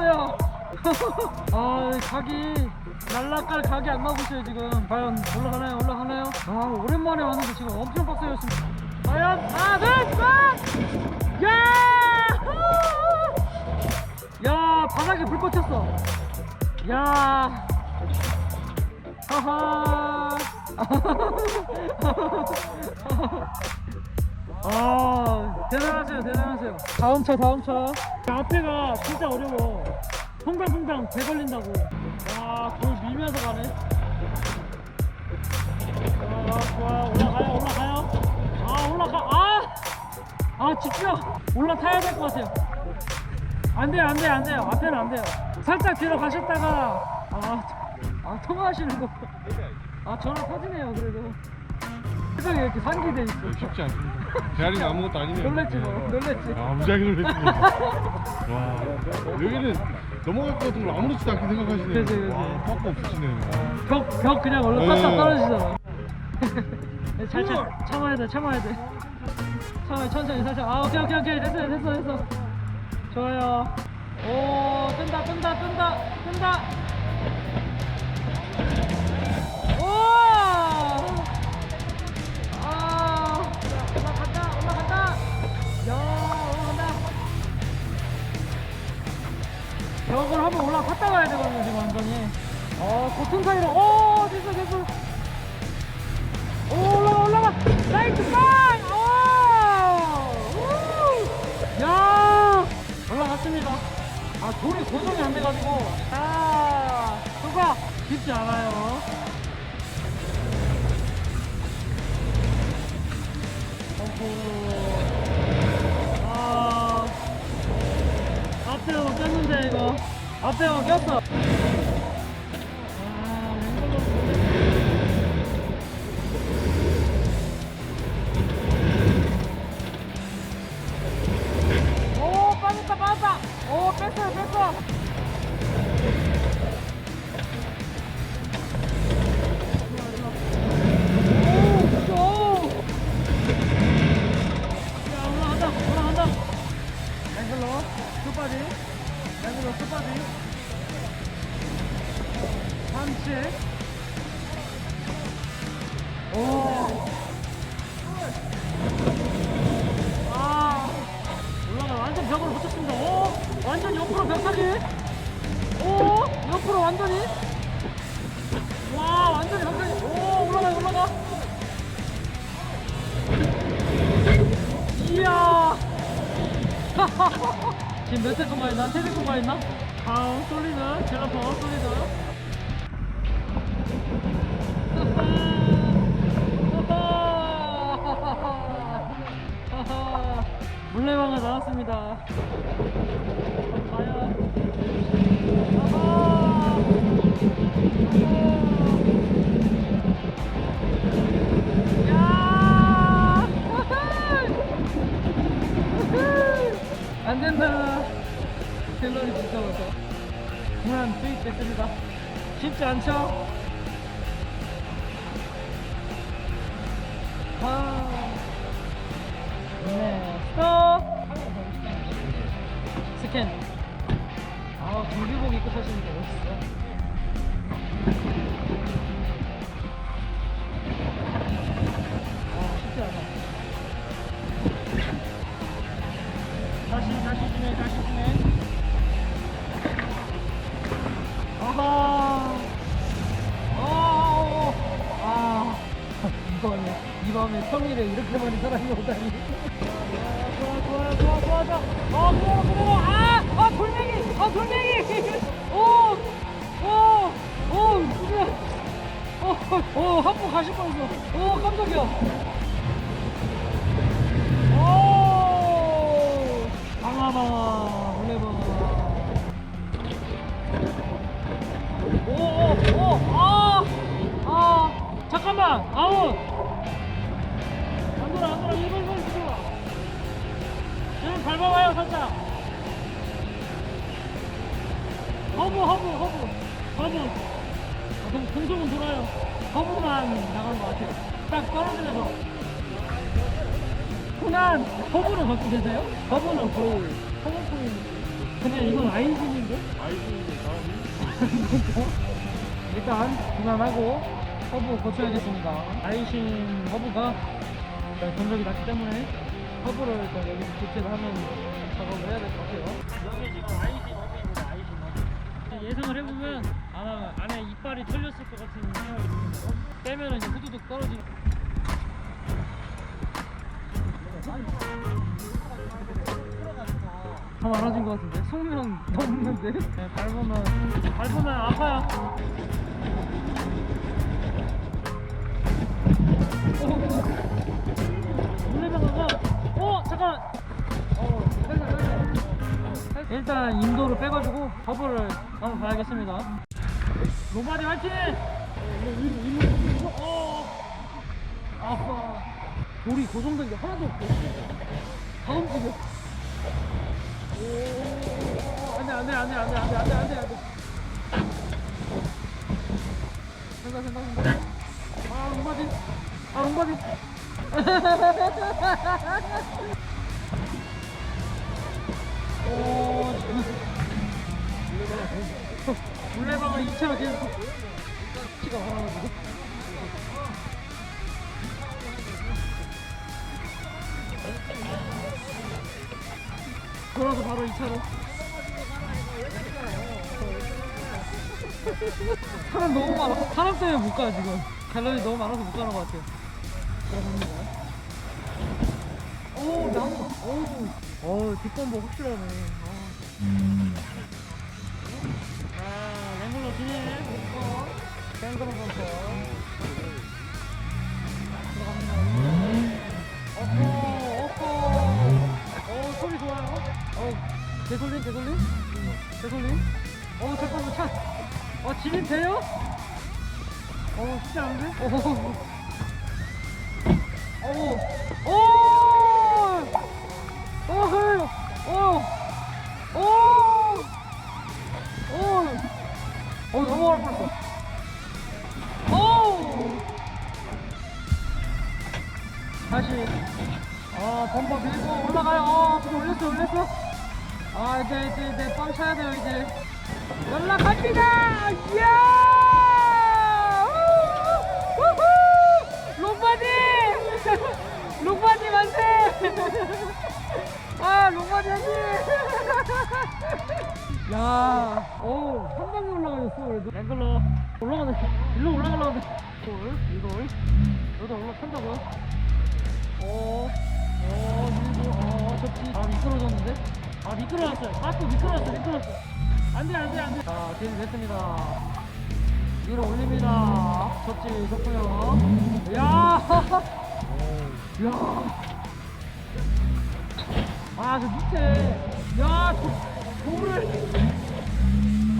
팔았어요. 아 각이 날라갈 각이 안 나오고 있어요 지금. 과연 올라가나요 올라가나요? 아 오랜만에 왔는데 지금 엄청 빡세였습니다. 과연 둘셋 야! 야 바닥에 불 꽂혔어. 야. 하하 아 대단하세요 대단하세요. 다음 차 다음 차. 앞에가 진짜 어려워. 퐁당퐁당 배 걸린다고. 와돌 밀면서 가네. 아 좋아요. 올라가요 올라가요. 아 올라가 아! 아 집중. 올라타야 될 것 같아요. 안 돼요 안 돼요 안 돼요. 앞에는 안 돼요. 살짝 뒤로 가셨다가 아, 아 통화하시는 거아 전화 터지네요 그래도. 세상에 이렇게 상기돼 있어. 쉽지 않습니다. 대한이는 아무것도 아니네요. 놀랬지 뭐 놀랬지 아, 무지하게 놀랬습니다. 와, 여기는 넘어갈 것 같은 걸 아무렇지도 않게 생각하시네요. 그치, 그치. 와, 빡 없으시네요. 벽, 벽 그냥 얼른 네. 싹싹 떨어지잖아 잘 참, 참아야 돼 참아야 돼 참아야 천천히 천천히 아 오케이 오케이 오케이 됐어 됐어 됐어 좋아요 오 뜬다 뜬다 뜬다 뜬다 벽을 한번 올라갔다 가야 되거든요, 지금 완전히. 어, 고통 사이로, 오, 됐어, 됐어. 오, 올라가, 올라가. 나이스 파이! 오! 우! 야! 올라갔습니다. 아, 돌이 고정이 안 돼가지고. 아, 수가 쉽지 않아요. 어후. 앞에 못 꼈는데 이거 앞에 못 꼈어. 지금 몇 세컨가 있나? 세 세컨가 있나? 다음 솔리드 젤라퍼 솔리드 물레방아 나왔습니다 과연 야! 안 된다. 갤러리 진짜 많다. 그만 투입됐습니다. 쉽지 않죠? 40번 있어. 오, 깜짝이야. 아이신인데? 아이고 사람이 일단 무난하고 허브 고쳐야겠습니다. 아이신 허브가 일단 경력이 낮기 때문에 허브를 일단 여기서 교체를 하면 작업을 해야 될 것 같아요. 여기 지금 아이신 허브입니다. 아이신 허브. 예상을 해보면 아마 안에 이빨이 털렸을 것 같은 생각이 듭니다. 빼면 이제 후두둑 떨어지는. 다 많아진 것 같은데? 속면 넘는데? 네, 밟으면 밟으면 아파요. 물레방아가 어 잠깐! 어 살살 살살 일단 인도를 빼가지고 버블을 한번 봐야겠습니다. 로바디 화이팅! 어 아파 돌이 고정된 게 하나도 없고 다 움직여 오, 안돼 안돼 안돼 안돼 안돼 안돼 안돼 안돼. 생각 생각 생각. 아 롱바디. 아 롱바디. 오. 물레방아 2차로 계속 피가 화나가지고. 돌아서 바로 2차로. 사람 너무 많아. 사람 때문에 못 가, 지금. 갤러리 너무 많아서 못 가는 것 같아요. 들어갑니다. 오, 나무. 어우, 어우, 뒷건보 확실하네. 아, 아 랭글러 진행. 랭글러 선수. 들어갑니다. 어허, 어허. 어, 소리 좋아요. 어, 개솔린, 개솔린? 개솔린? 어, 잠깐만, 차. 어, 진입돼요? 어, 쉽지 않은데? 어, 어, 돌, 이돌. 여기다 올라간다고요? 어, 어, 밀고, 어, 접지. 아, 미끄러졌는데? 아, 미끄러졌어요. 아, 또 미끄러졌어, 미끄러졌어. 안 돼, 안 돼, 안 돼. 자, 게임 됐습니다. 위로 올립니다. 접지 좋고요. 야, 야. 아, 저 밑에. 야, 도, 돌을.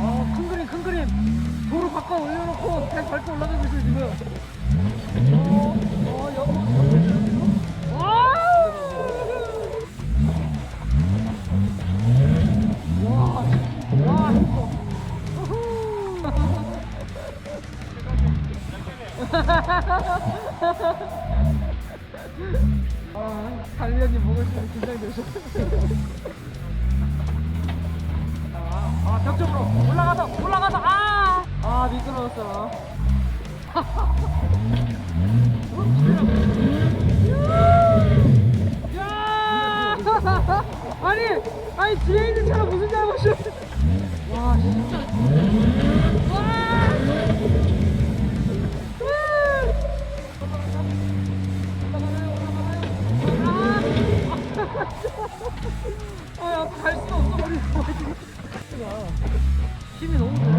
어, 큰 그림, 큰 그림. 돌을 바꿔 올려놓고 그냥 밟고 올라가고 있어요, 지금. 아, 달리언님 보고 있으면 긴장되죠. 아, 아, 벽 쪽으로 올라가서, 올라가서, 아! 아, 미끄러웠어. 야! 아니, 아니 뒤에 있는 차가 무슨 잘못이야? 와, 진짜. 와! 아, 야, 갈 수가 없어, 우리. 힘이 너무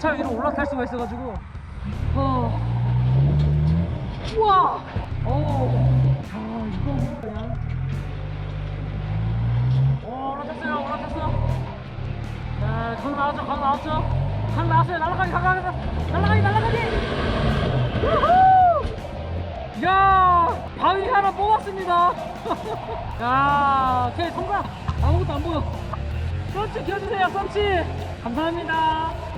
차 위로 올라탈 수가 있어가지고. 어. 우와! 어. 아, 이거 그냥. 오, 올라탔어요, 올라탔어. 자, 강 나왔죠, 강 나왔죠. 강 나왔어요, 날아가기, 강 나가기, 날아가기, 날아가기. 우후! 야, 바위 하나 뽑았습니다. 야, 오케이, 통과. 아무것도 안 보여. 썬치 켜주세요, 썬치. 감사합니다.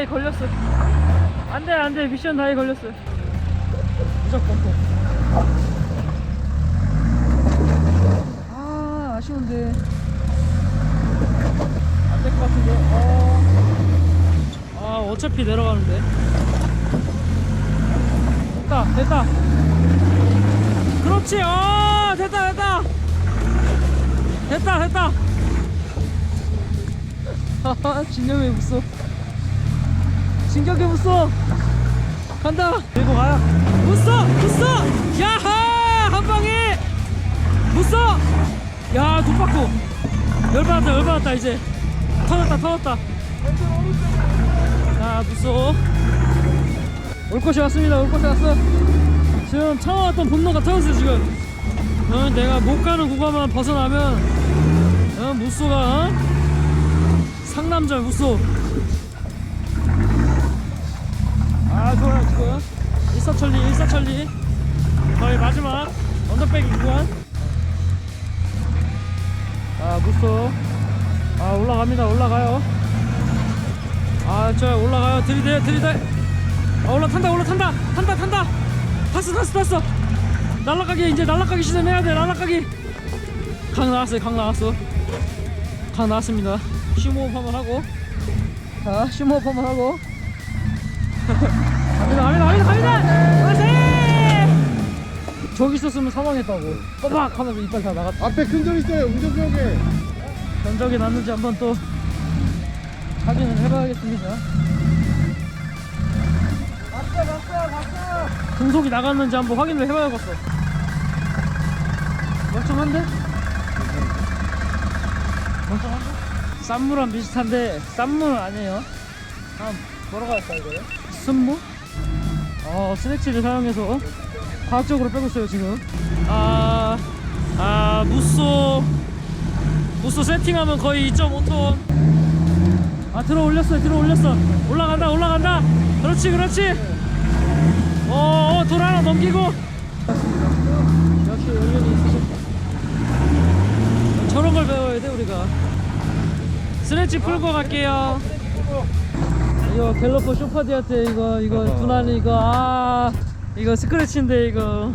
다이 걸렸어. 안 돼, 안 돼. 미션 다이 걸렸어. 무조건 또. 아, 아쉬운데. 안 될 것 같은데. 어. 아, 어차피 내려가는데. 됐다, 됐다. 그렇지, 어, 됐다, 됐다. 됐다, 됐다. 하하, 진영이 무서. 진격의 무쏘 간다. 들고 가요 무쏘 무쏘 야하 한 방에. 무쏘 야돈 받고 열받았다 열받았다 이제. 터졌다 터졌다. 자 무쏘 올 것이 왔습니다. 올 것이 왔어. 지금 참아왔던 분노가 터졌어 지금. 어, 내가 못 가는 구간만 벗어나면 어, 무쏘가 어? 상남자 무쏘 아 좋아요 지금. 일사천리 일사천리. 거의 마지막. 언더백이 구간. 아 무쏘 아 올라갑니다. 올라가요. 아저 올라가요. 들이대 들이대. 아 올라탄다 올라탄다. 탄다 탄다. 탔어 탔어 탔어. 날라가기 이제 날라가기 시전해야 돼 날라가기. 강 나왔어요 강 나왔어. 강 나왔습니다. 심호흡 한번 하고. 자 심호흡 한번 하고 갑니다 갑니다 갑니다 그렇지 저기 있었으면 사망했다고 꼬박 하면서 이빨 다 나갔다 앞에 큰점 있어요 운전석에 견적이 났는지 한번 또 확인을 해봐야겠습니다 등속이 나갔는지 한번 확인을 해봐야겠어 멀쩡한데? 멀쩡한데? 쌈무랑 비슷한데 쌈무는 아니에요 다음 뭐라고 할까 이거요? 순무? 어 스네치를 사용해서 과학적으로 빼고 있어요 지금. 아... 아 무쏘 무쏘 세팅하면 거의 2.5톤. 아 들어 올렸어요 들어 올렸어. 올라간다 올라간다. 그렇지 그렇지. 어, 어, 돌 하나 넘기고. 역시 연륜이 있으셨다 저런 걸 배워야 돼 우리가. 스트레치 풀고 갈게요 이거 갤러퍼 쇼파디한테 이거 이거 두나니 이거 아 이거 스크래치인데 이거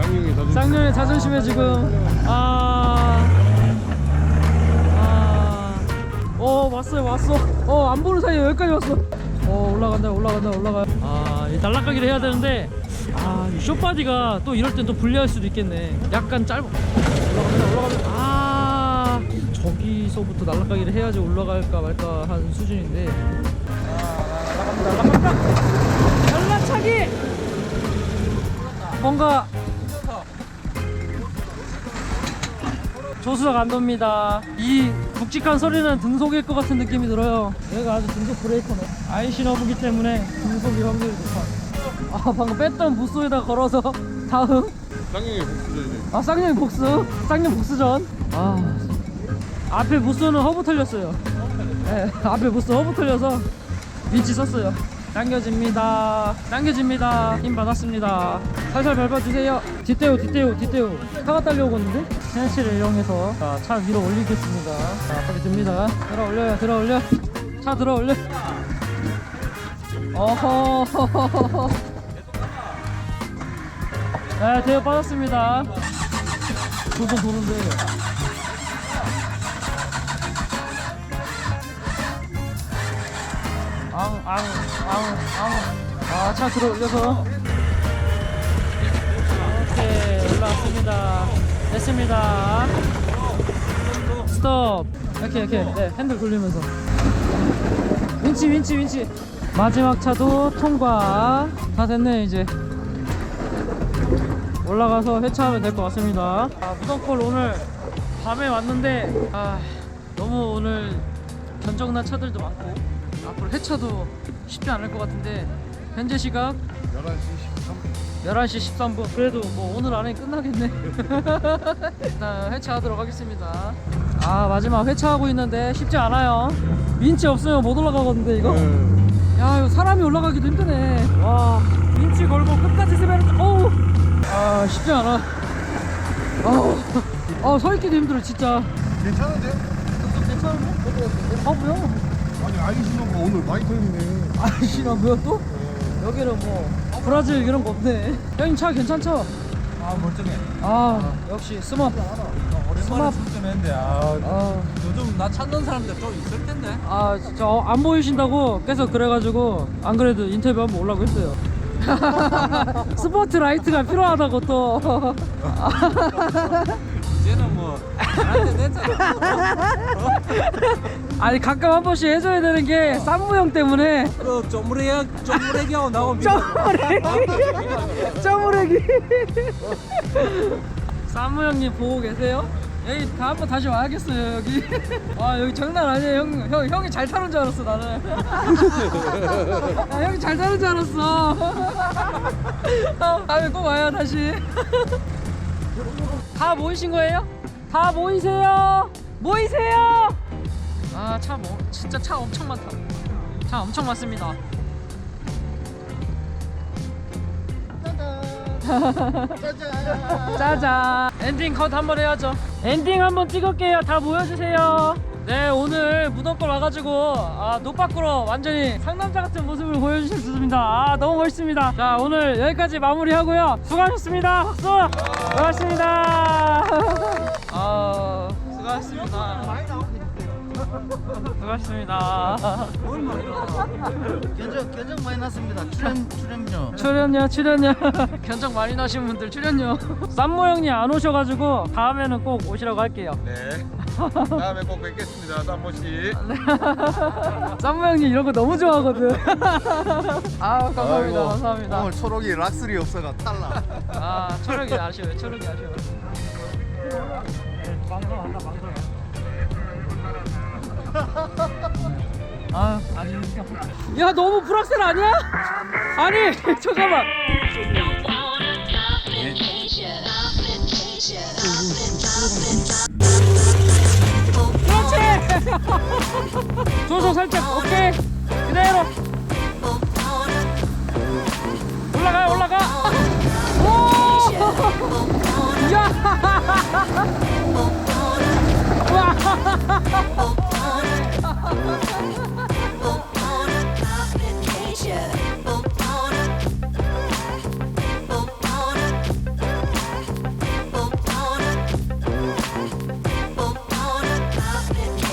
쌍용이 자존심 쌍년의 자존심에 지금 아, 아, 어 왔어요 왔어, 어 안 보는 사이에 여기까지 왔어. 어 올라간다 올라간다 올라가. 아, 이 날라가기를 해야 되는데 아, 이 쇼바디가 또 이럴 땐 또 불리할 수도 있겠네. 약간 짧아. 올라갑니다 올라갑니다. 아, 저기서부터 날라가기를 해야지 올라갈까 말까 한 수준인데. 날라차기. 뭔가 조수석 안 돕니다. 이 묵직한 소리는 등속일 것 같은 느낌이 들어요. 여기가 아주 등속 브레이커네. 아이시너브기 때문에 등속이 확률이 높아. 아 방금 뺐던 무쏘에다 걸어서 다음 쌍용이 복수죠 이제 아 쌍년 복수 쌍년 복수전 아 앞에 무쏘는 허브 털렸어요 네, 앞에 무쏘 허브 털려서 위치 썼어요. 당겨집니다. 당겨집니다. 힘 받았습니다. 살살 밟아주세요. 뒷대우 뒷대우 뒷대우. 차가 딸려오고 있는데? 스네치를 이용해서. 자, 차 위로 올리겠습니다. 자 빨리 듭니다. 들어 올려요 들어 올려. 차 들어 올려. 어허. 네, 대여 빠졌습니다. 도전 도는데. 앙, 앙, 앙, 앙. 아, 차 들어 올려서. 오케이, 올라왔습니다. 됐습니다. 스톱. 이렇게, 이렇게. 네, 핸들 돌리면서. 윈치, 윈치, 윈치. 마지막 차도 통과. 다 됐네, 이제. 올라가서 회차하면 될 것 같습니다. 아, 무덤골 오늘 밤에 왔는데 아, 너무 오늘 견적난 차들도 많고 앞으로 회차도 쉽지 않을 것 같은데 현재 시각 11시 13분. 11시 13분. 그래도 뭐 오늘 안에 끝나겠네. 일단 회차하도록 하겠습니다. 아 마지막 회차하고 있는데 쉽지 않아요. 윈치 없으면 못 올라가거든요 이거. 야 이거 사람이 올라가기도 힘드네. 와 윈치 걸고 끝까지 세배를 어우! 아 쉽지 않아. 어우. 어, 서 있기도 힘들어 진짜. 괜찮은데? 괜찮은데? 아 뭐야 아니 아이시노가 오늘 많이 털리네 아이씨나 뭐야 또? 여기는 뭐 브라질 이런 거 없네 형님 차 괜찮죠? 아 멀쩡해. 아 역시 스마트 오랜만에 출전했는데 아, 아, 요즘 나 찾는 사람들 좀 있을 텐데. 아 진짜 어, 안 보이신다고 계속 그래가지고 안 그래도 인터뷰 한번 오려고 했어요 스포트 라이트가 필요하다고 또 이제는 뭐 나한테 냈잖아. 아니 가끔 한 번씩 해줘야 되는 게 쌈무 형 때문에. 그 쪼무레기 쪼무레기하고 나오면 쪼무레기. 쪼무레기. 쌈무 형님 보고 계세요? 여기 다 한번 다시 와야겠어요 여기. 와 여기 장난 아니에요. 형, 형 형이 잘 타는 줄 알았어 나는. 아, 형이 잘 타는 줄 알았어. 아, 다음에 꼭 와요 다시 다 모이신 거예요? 다 모이세요? 모이세요? 아 차 뭐 진짜 차 엄청 많다. 차 엄청 많습니다. 짜잔. 엔딩 컷 한번 해야죠. 엔딩 한번 찍을게요. 다 모여주세요. 네 오늘 무덤골 와가지고 아 노빠꾸로 완전히 상남자 같은 모습을 보여주셨습니다 아 너무 멋있습니다. 자 오늘 여기까지 마무리하고요. 수고하셨습니다. 박수! 수고하셨습니다. 아 수고하셨습니다 수고하셨습니다. 견적 견적 많이 났습니다. 출연 출연료. 출연료 출연료. 견적 많이 나신 분들 출연료. 쌈모 형님 안 오셔가지고 다음에는 꼭 오시라고 할게요. 네. 다음에 꼭 뵙겠습니다, 쌈모 씨. 쌈모 형님 이런 거 너무 좋아하거든. 아 감사합니다. 아이고, 감사합니다. 오늘 초록이 락스리 없어가 탈락. 아 초록이 아쉬워요. 초록이 아쉬워 방송한다 방송 아, 아니. 뭐, 야, 너무 불확실 아니야? 아니, 잠깐만. 그렇지! 조소 살짝, 오케이. 그대로. 올라가, 올라가. 오! 야! 와!